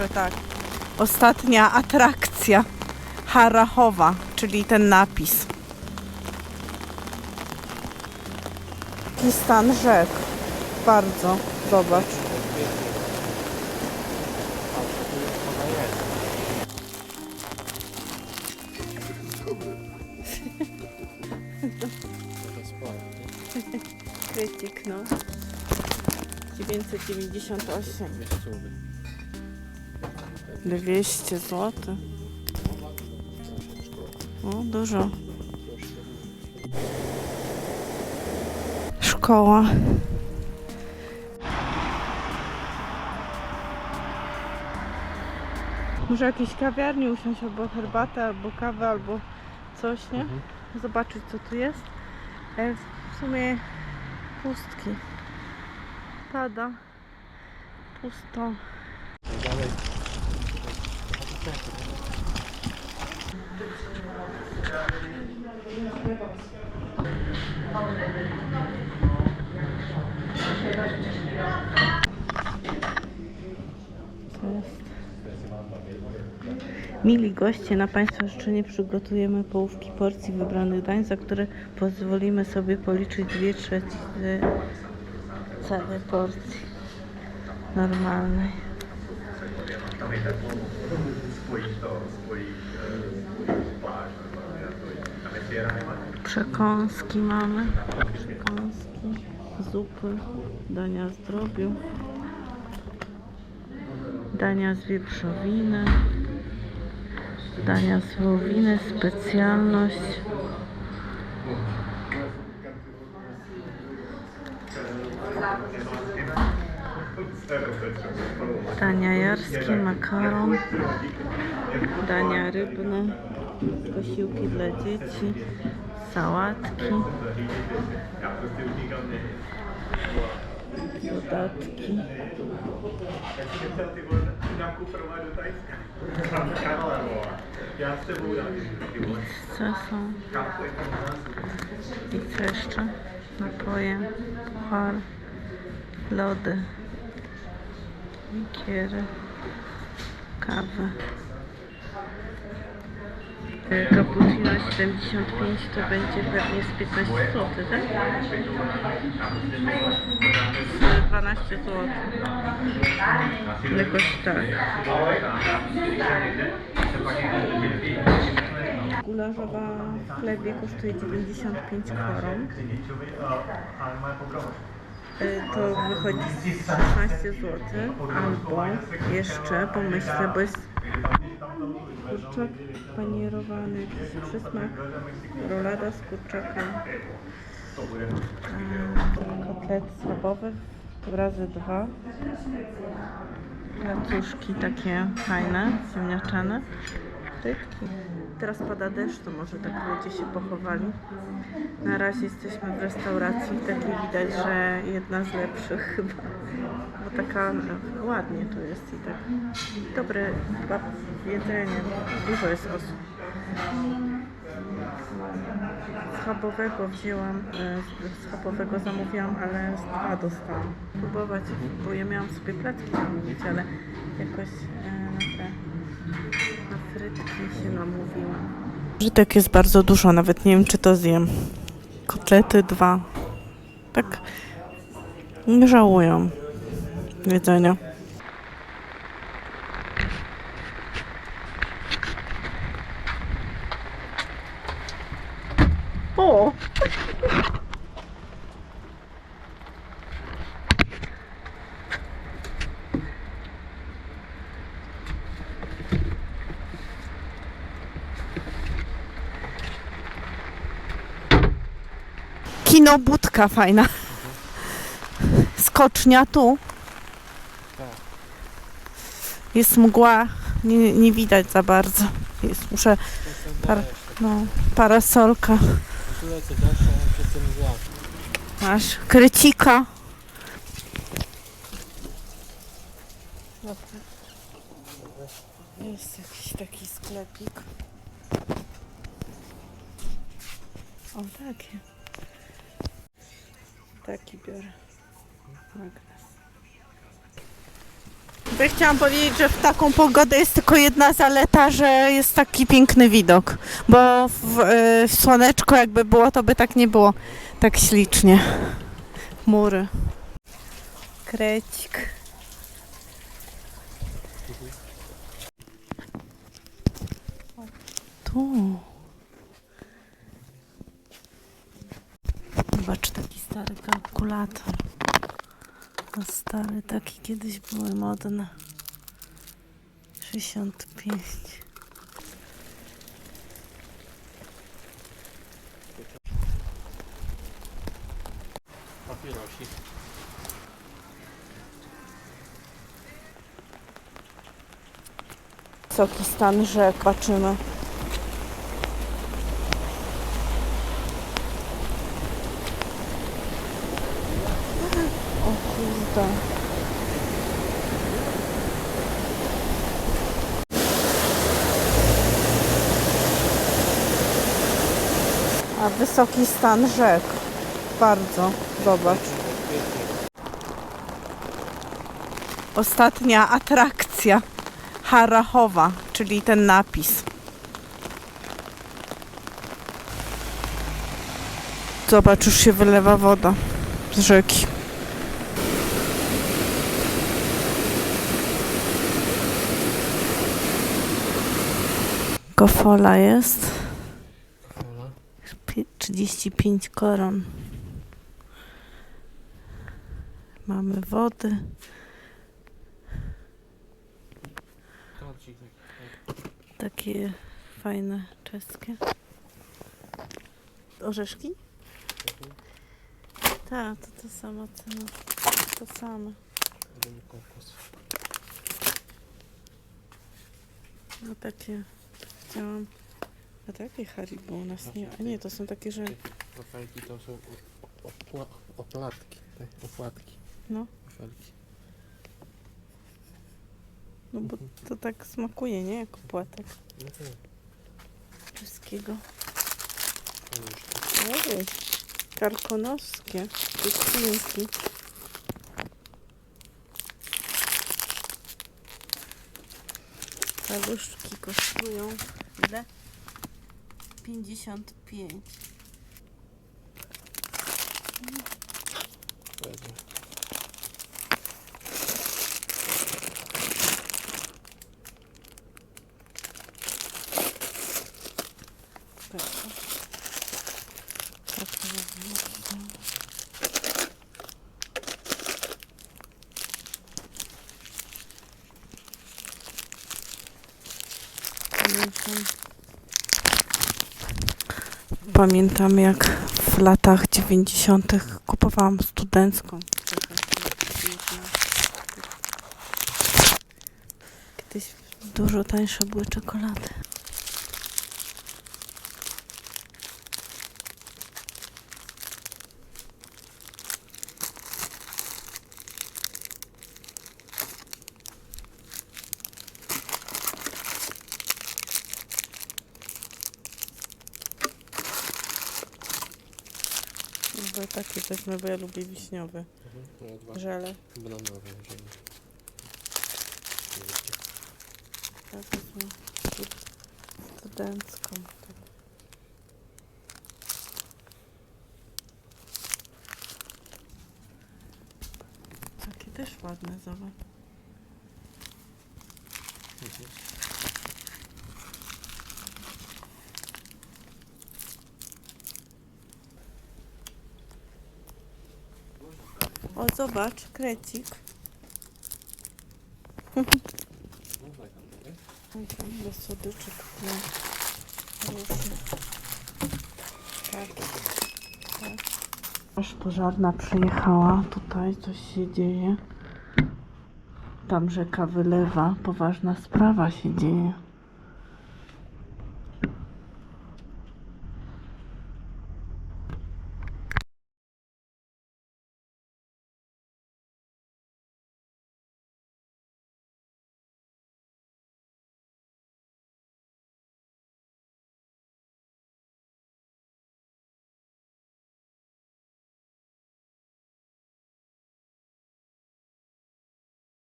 Proszę, tak. Ostatnia atrakcja Harachowa, czyli ten napis. Taki stan rzek. Bardzo. Zobacz. Krytyk, no. 998. 200 zł. O, dużo. Szkoła. Może jakieś kawiarni usiąść, albo herbatę, albo kawę, albo coś, nie? Zobaczyć co tu jest. E, W sumie pustki. Pada. Pusto. Mili goście, na Państwa życzenie przygotujemy połówki porcji wybranych dań, za które pozwolimy sobie policzyć dwie trzecie całej porcji normalnej. Przekąski mamy. Przekąski, zupy, dania zdrowiu, dania z wieprzowiny, dania z wołowiny, specjalność. Dania jarskie, makaron, dania rybne, posiłki dla dzieci, sałatki, dodatki. Pizze są. Co jeszcze? Napoje, puchar, lody, likiery, kawę. Cappuccino 75 to będzie pewnie z 15 zł, tak? Z 12 zł. Jakoś tak. Gulaszowa w chlebie kosztuje 95 koron. Y, To wychodzi 16 zł. Albo jeszcze pomyślę, bo jest kurczak panierowany, jakiś przysmak, rolada z kurczaka, kotlet schabowy razy dwa, placuszki takie fajne, ziemniaczane, Teraz pada deszcz, to może tak ludzie się pochowali. Na razie jesteśmy w restauracji, takiej widać, że jedna z lepszych chyba. Bo taka e, ładnie tu jest i tak dobre jedzenie. Dużo jest osób. Schabowego wzięłam, e, schabowego zamówiłam, ale z dwa dostałam. Próbować, bo ja miałam sobie placki zamówić, ale jakoś e, na te frytki się namówiłam. Żytek jest bardzo dużo, nawet nie wiem czy to zjem. Kotlety dwa. Tak nie żałują jedzenia. O! Kino budka fajna. Skocznia tu. Jest mgła, nie, nie widać za bardzo. Jest, muszę par, no, parasolka. Masz krycika. Jest jakiś taki sklepik. O, takie. Taki biorę. Magnes. Jakby chciałam powiedzieć, że w taką pogodę jest tylko jedna zaleta, że jest taki piękny widok. Bo w, w słoneczko jakby było, to by tak nie było tak ślicznie. Chmury. Krecik. Tu. Zobacz, taki stary kalkulator. A stary, taki kiedyś były modne. 65. Papierosi. Wysoki stan rzek, patrzymy. O A wysoki stan rzek. Bardzo. Zobacz. Ostatnia atrakcja. Harachowa, czyli ten napis. Zobacz, już się wylewa woda z rzeki. Kofola jest. Kola. Pi- 35 koron. Mamy wody. Torcik taki. Takie fajne czeskie. Orzeszki? Tak, to ta sama cena. To kokos. No takie chciałam. A takie Haribo u nas nie. A nie, to są takie, że. Wafelki to są opła- opłatki. Te opłatki. No. Wafelki. No bo to tak smakuje, nie? Jak płatek No to paluszki. Ojej. Karkonoskie. Pustynki. Paluszki kosztują ile? 55. Wezmę. Proszę. Tak Pamiętam. Pamiętam jak w latach 90. kupowałam studencką. Kiedyś dużo tańsze były czekolady. Bo takie wezmę, bo ja lubię wiśniowe. Mhm. Dwa Żele. bananowe wziąłem. Ja wezmę studencką. Takie też ładne, zobacz. Mhm. O, zobacz, krecik. Oj, tam. No. Tak. tak. Aż pożarna przyjechała. Tutaj coś się dzieje. Tam rzeka wylewa. Poważna sprawa się dzieje.